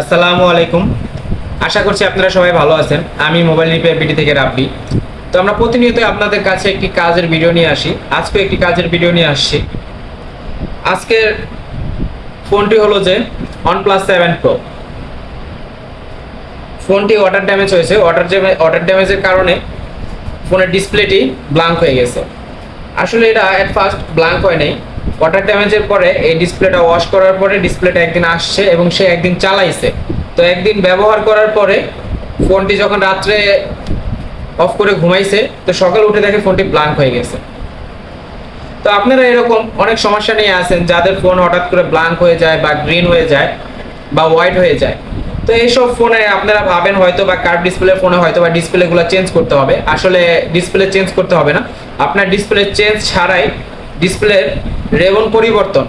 আসসালামু আলাইকুম। আশা করছি আপনারা সবাই ভালো আছেন। আমি মোবাইল রিপেয়ার বিডি থেকে রাব্বি। তো আমরা প্রতিনিয়ত আপনাদের কাছে একটি কাজের ভিডিও নিয়ে আসি। আজকে একটি কাজের ভিডিও নিয়ে আসছি। আজকের ফোনটি হলো যে OnePlus সেভেন প্রো ফোনটি ওয়াটার ড্যামেজ হয়েছে। ওয়াটার ওয়াটার ড্যামেজের কারণে ফোনের ডিসপ্লেটি ব্ল্যাঙ্ক হয়ে গেছে। আসলে এটা অ্যাট ফার্স্ট ব্ল্যাঙ্ক হয় নাই। ওয়াটার ড্যামেজের পরে এই ডিসপ্লেটা ওয়াশ করার পরে ডিসপ্লেটা একদিন আসছে এবং সে একদিন চালাইছে। তো একদিন ব্যবহার করার পরে ফোনটি যখন রাত্রে অফ করে ঘুমাইছে, তো সকাল উঠে দেখে ফোনটি ব্ল্যাঙ্ক হয়ে গেছে। তো আপনারা এরকম অনেক সমস্যা নিয়ে আছেন, যাদের ফোন হঠাৎ করে ব্ল্যাঙ্ক হয়ে যায় বা গ্রিন হয়ে যায় বা হোয়াইট হয়ে যায়। তো এইসব ফোনে আপনারা ভাবেন হয়তো বা কার্ভ ডিসপ্লে ফোনে হয়তো বা ডিসপ্লেগুলো চেঞ্জ করতে হবে। আসলে ডিসপ্লে চেঞ্জ করতে হবে না। আপনার ডিসপ্লে চেঞ্জ ছাড়াই ডিসপ্লের রেবন পরিবর্তন।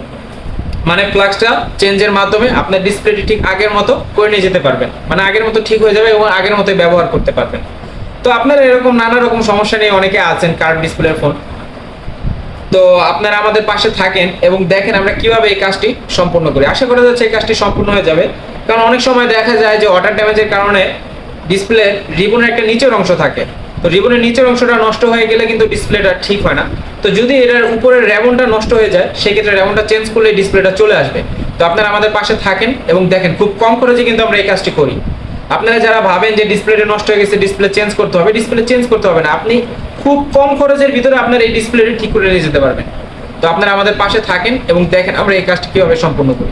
মানে ফ্লাক্সটা চেঞ্জের মাধ্যমে আপনার ডিসপ্লেটি ঠিক আগের মতো করে নিয়ে যেতে পারবেন। মানে আগের মতো ঠিক হয়ে যাবে এবং আগের মতো ব্যবহার করতে পারবেন। তো আপনারা এরকম নানা রকম সমস্যা নিয়ে অনেকে আছেন কার্ভ ডিসপ্লের ফোন তো আপনারা আমাদের পাশে থাকেন এবং দেখেন আমরা কীভাবে এই কাজটি সম্পূর্ণ করি। আশা করা যাচ্ছে এই কাজটি সম্পূর্ণ হয়ে যাবে। কারণ অনেক সময় দেখা যায় যে ওয়াটার ড্যামেজের কারণে ডিসপ্লে রিবনের একটা নিচের অংশ থাকে। তো রিবনের নিচের অংশটা নষ্ট হয়ে গেলে কিন্তু ডিসপ্লেটা ঠিক হয় না। তো যদি এটার উপরের র্যাবনটা নষ্ট হয়ে যায়, সেক্ষেত্রে র্যাবনটা চেঞ্জ করলে ডিসপ্লেটা চলে আসবে। তো আপনারা আমাদের পাশে থাকেন এবং দেখেন, খুব কম খরচে কিন্তু আমরা এই কাজটি করি। আপনারা যারা ভাবেন যে ডিসপ্লেটা নষ্ট হয়ে গেছে, ডিসপ্লে চেঞ্জ করতে হবে, ডিসপ্লে চেঞ্জ করতে হবে না। আপনি খুব কম খরচের ভিতরে আপনার এই ডিসপ্লেটি ঠিক করে নিয়ে যেতে পারবেন। তো আপনারা আমাদের পাশে থাকেন এবং দেখেন আমরা এই কাজটি কীভাবে সম্পূর্ণ করি।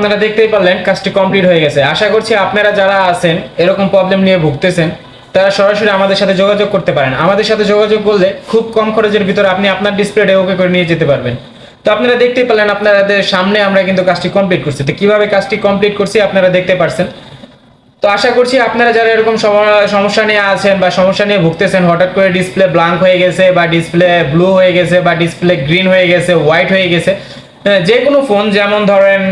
আপনারা দেখতেই পারলেন কাজটি কমপ্লিট হয়ে গেছে। আশা করছি আপনারা যারা আছেন, এরকম প্রবলেম নিয়ে ভুগতেছেন, তারা সরাসরি আমাদের সাথে যোগাযোগ করতে পারেন। আমাদের সাথে যোগাযোগ করলে খুব কম খরচের ভিতরে আপনি আপনার ডিসপ্লেটা ওকে করে নিয়ে যেতে পারবেন। তো আপনারা দেখতেই পেলেন আপনাদের সামনে আমরা কিন্তু কাজটি কমপ্লিট করছি। তো কীভাবে কাজটি কমপ্লিট করছি আপনারা দেখতে পারছেন। তো আশা করছি আপনারা যারা এরকম সমস্যা নিয়ে আছেন বা সমস্যা নিয়ে ভুগতেছেন, হঠাৎ করে ডিসপ্লে ব্ল্যাঙ্ক হয়ে গেছে বা ডিসপ্লে ব্লু হয়ে গেছে বা ডিসপ্লে গ্রিন হয়ে গেছে হোয়াইট হয়ে গেছে যে কোনো ফোন যেমন ধরেন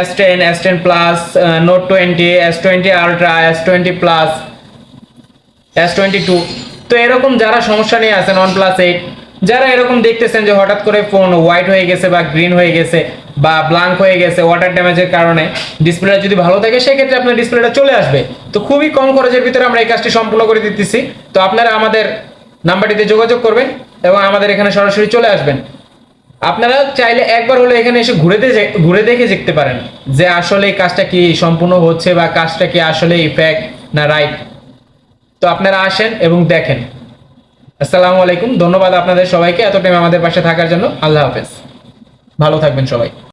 S ten S ten plus note twenty S twenty ultra S twenty plus S twenty two তো এরকম যারা সমস্যা নিয়ে আছেন ওয়ান প্লাস এইট যারা এরকম দেখতেছেন যে হঠাৎ করে ফোন হোয়াইট হয়ে গেছে বা গ্রিন হয়ে গেছে বা ব্ল্যাঙ্ক হয়ে গেছে ওয়াটার ড্যামেজের কারণে ডিসপ্লেটা যদি ভালো থাকে, সেক্ষেত্রে আপনার ডিসপ্লেটা চলে আসবে। তো খুবই কম খরচের ভিতরে আমরা এই কাজটি সম্পূর্ণ করে দিতেছি। তো আপনারা আমাদের নাম্বারটিতে যোগাযোগ করবেন এবং আমাদের এখানে সরাসরি চলে আসবেন। আপনারা চাইলে একবার হলে এখানে এসে ঘুরে ঘুরে দেখে দেখতে পারেন যে আসলে কাজটা কি সম্পূর্ণ হচ্ছে বা কাজটা কি আসলে ইফেক্ট না রাইট তো আপনারা আসেন এবং দেখেন। আসসালামু আলাইকুম। ধন্যবাদ আপনাদের সবাইকে এত টাইম আমাদের পাশে থাকার জন্য। আল্লাহ হাফেজ। ভালো থাকবেন সবাই।